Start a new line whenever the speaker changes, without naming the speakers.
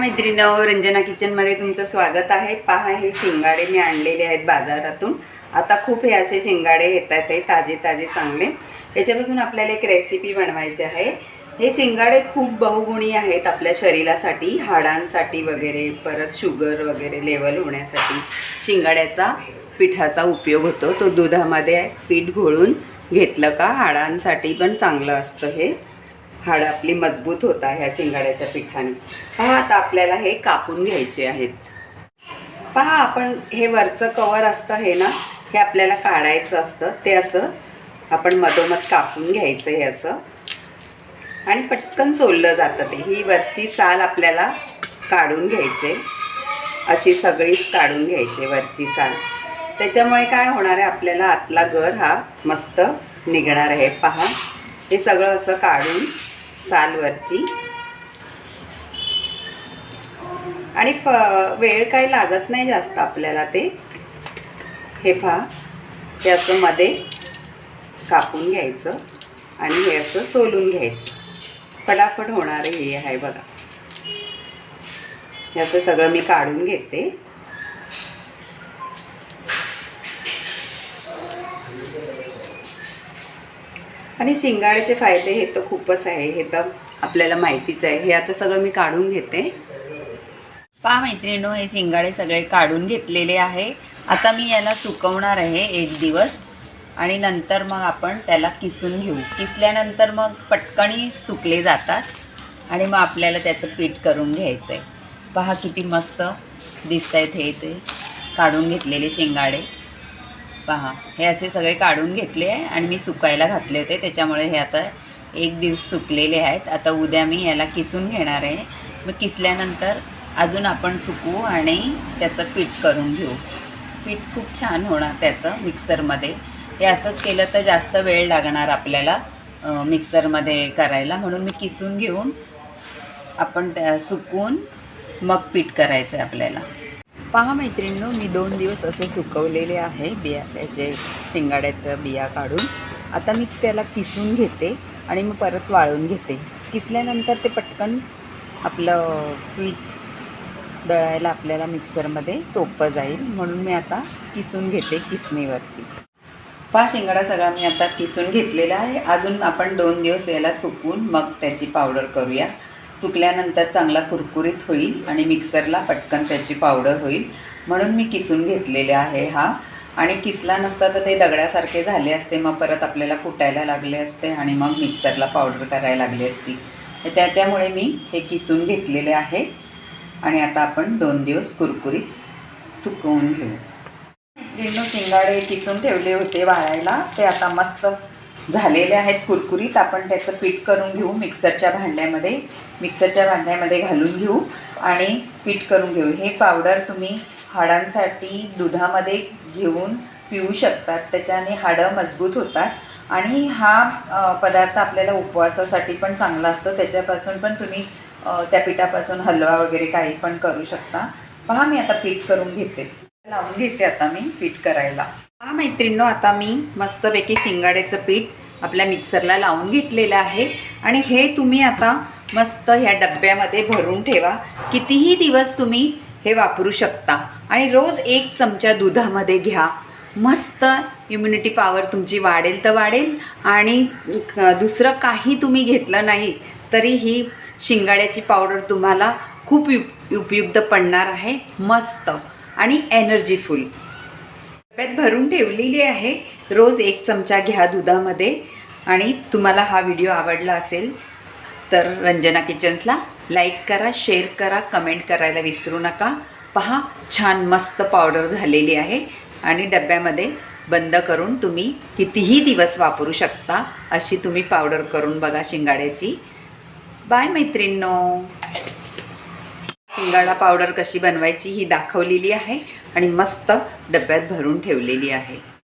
मैत्रिणी रंजना किचनमध्ये तुमचं स्वागत आहे. पहा हे शिंगाडे मी आणलेले आहेत बाजारातून. आता खूप हे असे शिंगाडे येत आहेत हे ताजे ताजे चांगले. याच्यापासून आपल्याला एक रेसिपी बनवायची आहे. हे शिंगाडे खूप बहुगुणी आहेत आपल्या शरीरासाठी हाडांसाठी वगैरे परत शुगर वगैरे लेवल होण्यासाठी. शिंगाड्याचा पिठाचा उपयोग होतो. तो दुधामध्ये पीठ घोळून घेतलं का हाडांसाठी पण चांगलं असतं हे. हाड आपली मजबूत होत आहे ह्या शिंगाड्याच्या पिठाने. पहा आता आपल्याला हे कापून घ्यायचे आहेत. पहा आपण हे वरचं कवर असतं हे ना हे आपल्याला काढायचं असतं. ते असं आपण मधोमध कापून घ्यायचं हे असं. आणि पटकन सोललं जातं ते. ही वरची साल आपल्याला काढून घ्यायचे. अशी सगळीच काढून घ्यायची वरची साल. त्याच्यामुळे काय होणार आहे आपल्याला आतला गर हा मस्त निघणार आहे. पहा हे सगळं असं काढून सालवरची. आणि फ वेळ काही लागत नाही जास्त आपल्याला ते. हे पहा हे असं मध्ये कापून घ्यायचं आणि हे असं सोलून घ्यायचं. फटाफट होणार हे आहे बघा. हे असं सगळं मी काढून घेते. आणि शिंगाड्याचे फायदे हे तर खूपच आहे हे तर आपल्याला माहितीच आहे. हे आता सगळं मी काढून घेते. पहा मैत्रिणो हे शिंगाडे सगळे काढून घेतलेले आहे. आता मी याला सुकवणार आहे एक दिवस आणि नंतर मग आपण त्याला किसून घेऊ. किसल्यानंतर मग पटकणी सुकले जातात आणि मग आपल्याला त्याचं पीठ करून घ्यायचं आहे पहा किती मस्त दिसत आहेत हे ते काढून घेतलेले शिंगाडे. पहा हे असे सगळे काढून घेतले आहे आणि मी सुकायला घातले होते त्याच्यामुळे हे आता एक दिवस सुकलेले आहेत. आता उद्या मी याला किसून घेणार आहे. मग किसल्यानंतर अजून आपण सुकू आणि त्याचं पीठ करून घेऊ. पीठ खूप छान होणार त्याचं मिक्सरमध्ये. हे असंच केलं तर जास्त वेळ लागणार आपल्याला मिक्सरमध्ये करायला. म्हणून मी किसून घेऊन आपण त्या सुकवून मग पीठ करायचं आहे आपल्याला. पहा मैत्रिणींनो मी दोन दिवस असे सुकवलेले आहे बिया त्याचे शेंगाड्याचं बिया काढून. आता मी त्याला किसून घेते आणि मग परत वाळून घेते. किसल्यानंतर ते पटकन आपलं पीठ दळायला आपल्याला मिक्सरमध्ये सोपं जाईल. म्हणून मी आता किसून घेते किसणीवरती. पहा शेंगाडा सगळा मी आता किसून घेतलेला आहे. अजून आपण दोन दिवस याला सुकून मग त्याची पावडर करूया. सुकल्यानंतर चांगला कुरकुरीत होईल आणि मिक्सरला पटकन त्याची पावडर होईल. म्हणून मी किसून घेतलेले आहे हा. आणि किसला नसता तर ते दगड्यासारखे झाले असते. मग परत आपल्याला कुटायला लागले असते आणि मग मिक्सरला पावडर करायला लागली असती. तर त्याच्यामुळे मी हे किसून घेतलेले आहे. आणि आता आपण दोन दिवस कुरकुरीत सुकवून घेऊ. मैत्रिणींनो शिंगाडे किसून ठेवले होते वाळायला. ते आता मस्त झालेले आहेत कुरकुरीत. आपण त्याचं पीठ करून घेऊ मिक्सरच्या भांड्यामध्ये. मिक्सरच्या भांड्यामध्ये घालून घेऊ आणि पीठ करून घेऊ. हे पावडर तुम्ही हाडांसाठी दुधामध्ये घेऊन पिऊ शकतात. त्याच्याने हाडं मजबूत होतात. आणि हा पदार्थ आपल्याला उपवासासाठी पण चांगला असतो. त्याच्यापासून पण तुम्ही त्या पिठापासून हलवा वगैरे काही पण करू शकता. पहा मी आता पीठ करून घेते. लावून घेते आता मी पीठ करायला. हा मैत्रिणींनो आता मी मस्तपैकी शिंगाड्याचं पीठ आपल्या मिक्सरला लावून घेतलेलं आहे. आणि हे तुम्ही आता मस्त ह्या डब्यामध्ये भरून ठेवा. कितीही दिवस तुम्ही हे वापरू शकता. आणि रोज एक चमचा दुधामध्ये घ्या. मस्त इम्युनिटी पॉवर तुमची वाढेल तर वाढेल. आणि दुसरं काही तुम्ही घेतलं नाही तरी ही शिंगाड्याची पावडर तुम्हाला खूप उप उपयुक्त पडणार आहे. मस्त. आणि एनर्जीफुल डब्यात भरून ठेवलेली आहे. रोज एक चमचा घ्या दुधामध्ये. आणि तुम्हाला हा व्हिडिओ आवडला असेल तर रंजना किचन्सला लाईक करा शेअर करा कमेंट करायला विसरू नका. पहा छान मस्त पावडर झालेली आहे. आणि डब्यामध्ये बंद करून तुम्ही कितीही दिवस वापरू शकता अशी तुम्ही पावडर करून बघा शिंगाड्याची. बाय मैत्रिणींनो. शिंगाडा पावडर कशी बनवायची ही दाखवलेली आहे आणि मस्त डब्यात भरून ठेवलेली आहे.